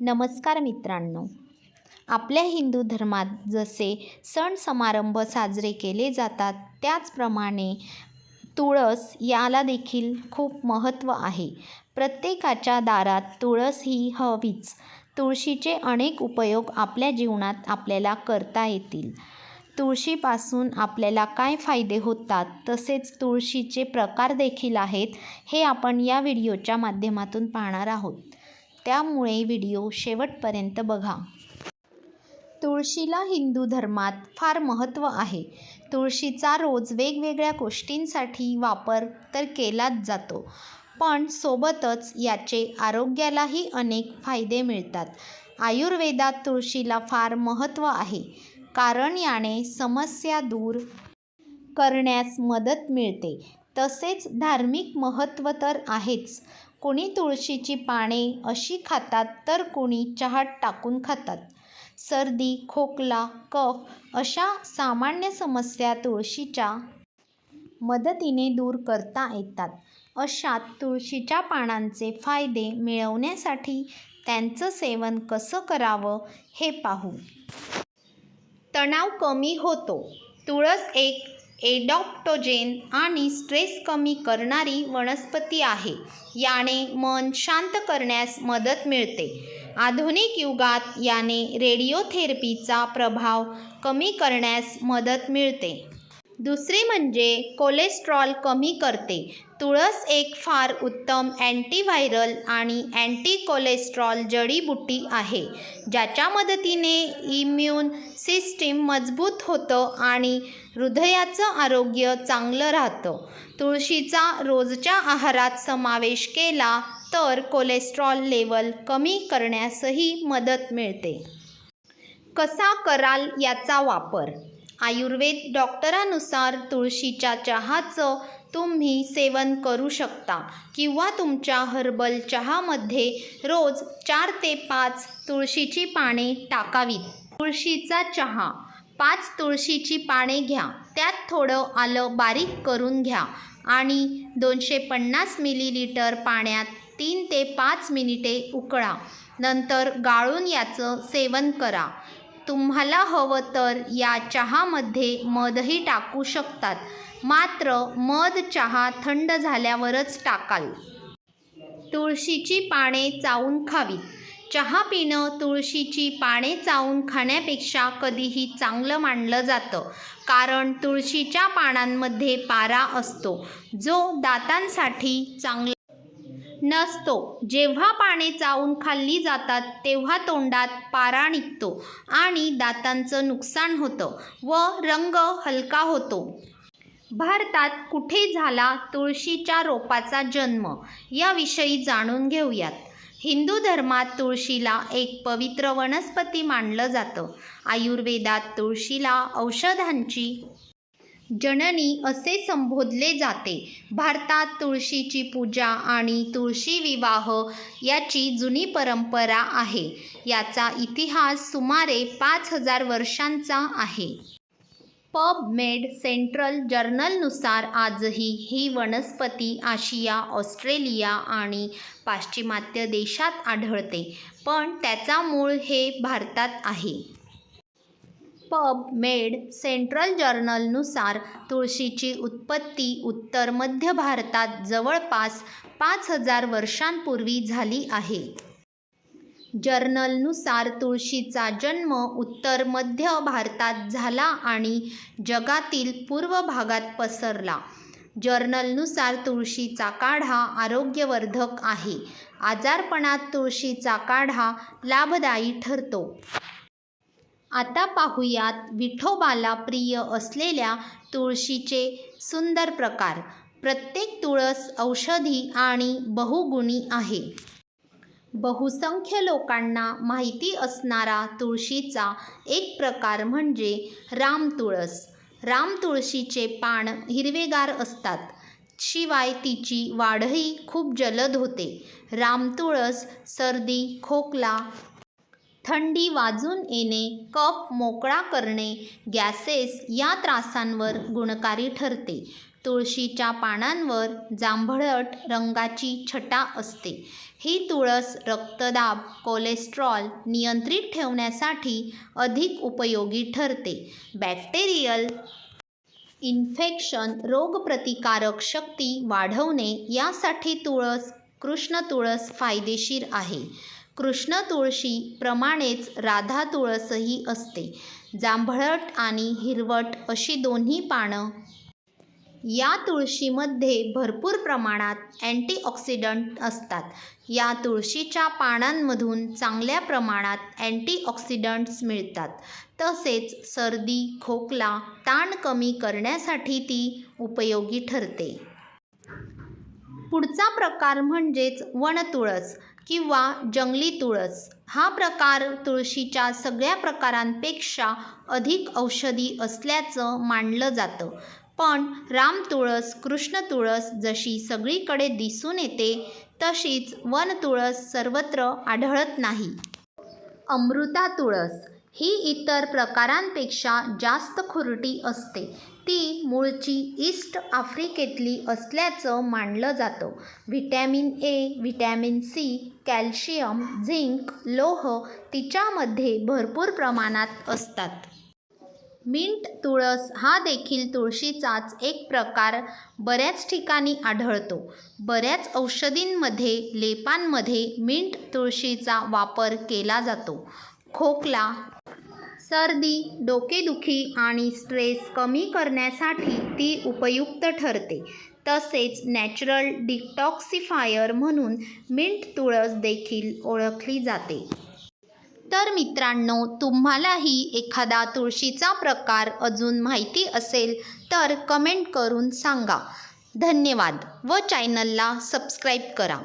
नमस्कार मित्रांनो. आपल्या हिंदू धर्मात जसे सण समारंभ साजरे केले जातात त्याचप्रमाणे तुळस याला देखील खूप महत्त्व आहे. प्रत्येकाच्या दारात तुळस ही हवीच. तुळशीचे अनेक उपयोग आपल्या जीवनात आपल्याला करता येतील. तुळशीपासून आपल्याला काय फायदे होतात तसेच तुळशीचे प्रकार देखील आहेत हे आपण या व्हिडिओच्या माध्यमातून पाहणार आहोत. त्यामुळे व्हिडिओ शेवटपर्यंत बघा. तुळशीला हिंदू धर्मात फार महत्त्व आहे. तुळशीचा रोज वेगवेगळ्या गोष्टींसाठी वापर तर केलाच जातो पण सोबतच याचे आरोग्यालाही अनेक फायदे मिळतात. आयुर्वेदात तुळशीला फार महत्त्व आहे कारण याने समस्या दूर करण्यास मदत मिळते. तसेच धार्मिक महत्त्व तर आहेच कोणी तुळशीची पाने अशी खातात तर कोणी चहात टाकून खातात. सर्दी खोकला कफ अशा सामान्य समस्या तुळशीच्या मदतीने दूर करता येतात. अशात तुळशीच्या पानांचे फायदे मिळवण्यासाठी त्यांचं सेवन कसं करावं हे पाहू. तणाव कमी होतो. तुळस एक एडॉप्टोजेन आणि स्ट्रेस कमी करणारी वनस्पती आहे. याने मन शांत करण्यास मदत मिळते. आधुनिक युगात याने रेडिओथेरपीचा प्रभाव कमी करण्यास मदत मिळते. दुसरे म्हणजे कोलेस्ट्रॉल कमी करते. तुळस एक फार उत्तम अँटीव्हायरल आणि अँटी कोलेस्ट्रॉल जडीबुटी आहे. ज्याच्या मदतीने इम्यून सिस्टीम मजबूत होतं आणि हृदयाचं आरोग्य चांगलं राहतं. तुळशीचा रोजच्या आहारात समावेश केला तर कोलेस्ट्रॉल लेवल कमी करण्यासही मदत मिळते. कसा कराल याचा वापर? आयुर्वेद डॉक्टरानुसार तुळशीच्या चहाचं तुम्ही सेवन करू शकता किंवा तुमच्या हर्बल चहामध्ये रोज चार ते पाच तुळशीची पाने टाकावीत. तुळशीचा चहा. पाच तुळशीची पाने घ्या. त्यात थोडं आलं बारीक करून घ्या आणि दोनशे पन्नास मिलीलिटर पाण्यात तीन ते पाच मिनिटे उकळा. नंतर गाळून याचं सेवन करा. तुम्हाला हवं तर या चहामध्ये मधही टाकू शकतात. मात्र मध चहा थंड झाल्यावरच टाकाल. तुळशीची पाने चावून खावीत. चहा पिणं तुळशीची पाने चावून खाण्यापेक्षा कधीही चांगलं मानलं जातं कारण तुळशीच्या पानांमध्ये पारा असतो जो दातांसाठी चांगला नसतो. जेव्हा पाने चावून खाल्ली जातात तेव्हा तोंडात पारा निघतो आणि दातांचं नुकसान होतं व रंग हलका होतो. भारतात कुठे झाला तुळशीच्या रोपाचा जन्म? याविषयी जाणून घेऊयात. हिंदू धर्मात तुळशीला एक पवित्र वनस्पती मानलं जातं. आयुर्वेदात तुळशीला औषधांची जननी असे संबोधले जाते. भारतात तुळशीची पूजा आणि तुळशी विवाह याची जुनी परंपरा आहे. याचा इतिहास सुमारे पाच हजार वर्षांचा आहे. पबमेड सेंट्रल जर्नलनुसार आजही ही वनस्पती आशिया ऑस्ट्रेलिया आणि पाश्चिमात्य देशात आढळते. पण त्याचा मूळ हे भारतात आहे. पब मेड सेंट्रल जर्नलनुसार तुळशीची उत्पत्ती उत्तर मध्य भारतात जवळपास पाच हजार वर्षांपूर्वी झाली आहे. जर्नलनुसार तुळशीचा जन्म उत्तर मध्य भारतात झाला आणि जगातील पूर्व भागात पसरला. जर्नलनुसार तुळशीचा काढा आरोग्यवर्धक आहे. आजारपणात तुळशीचा काढा लाभदायी ठरतो. आता पाहूयात विठोबाला प्रिय असलेल्या तुळशीचे सुंदर प्रकार. प्रत्येक तुळस औषधी आणि बहुगुणी आहे. बहुसंख्य लोकांना माहिती असणारा तुळशीचा एक प्रकार म्हणजे रामतुळस रामतुळशीचे पान हिरवेगार असतात. शिवाय तिची वाढही खूप जलद होते. रामतुळस सर्दी खोकला थंडी वाजून येणे कफ मोकळा करणे गॅसेस या त्रासांवर गुणकारी ठरते. तुळशीच्या पानांवर जांभळट रंगाची छटा असते. ही तुळस रक्तदाब कोलेस्ट्रॉल नियंत्रित ठेवण्यासाठी अधिक उपयोगी ठरते. बॅक्टेरियल इन्फेक्शन रोगप्रतिकारक शक्ती वाढवणे यासाठी तुळस कृष्ण तुळस फायदेशीर आहे. कृष्ण तुळशीप्रमाणेच राधा तुळसही असते. जांभळट आणि हिरवट अशी दोन्ही पानं या तुळशीमध्ये भरपूर प्रमाणात अँटीऑक्सिडंट असतात. या तुळशीच्या पानांमधून चांगल्या प्रमाणात अँटीऑक्सिडंट्स मिळतात. तसेच सर्दी खोकला ताण कमी करण्यासाठी ती उपयोगी ठरते. पुढचा प्रकार म्हणजेच वनतुळस किंवा जंगली तुळस. हा प्रकार तुळशीच्या सगळ्या प्रकारांपेक्षा अधिक औषधी असल्याचं मानलं जातं. पण राम तुळस कृष्ण तुळस जशी सगळीकडे दिसून येते तशीच वनतुळस सर्वत्र आढळत नाही. अमृता तुळस ही इतर प्रकारांपेक्षा जास्त खुरटी असते. ती मूळची ईस्ट आफ्रिकेतली असल्याचं मानलं जातं. Vitamin A vitamin C calcium zinc लोह तिच्यामध्ये भरपूर प्रमाणात असतात. मिंट तुळस हा देखील तुळशीचाच एक प्रकार बऱ्याच ठिकाणी आढळतो. बऱ्याच औषधींमध्ये लेपांमध्ये मिंट तुळशीचा वापर केला जातो. खोकला सर्दी डोकेदुखी आणि स्ट्रेस कमी करण्यासाठी ती उपयुक्त ठरते. तसेच नॅचरल डिटॉक्सिफायर म्हणून मिंट तुळस देखील ओळखली जाते. तर मित्रांनो तुम्हालाही एखादा तुळशीचा प्रकार अजून माहिती असेल तर कमेंट करून सांगा. धन्यवाद व चॅनलला सबस्क्राईब करा.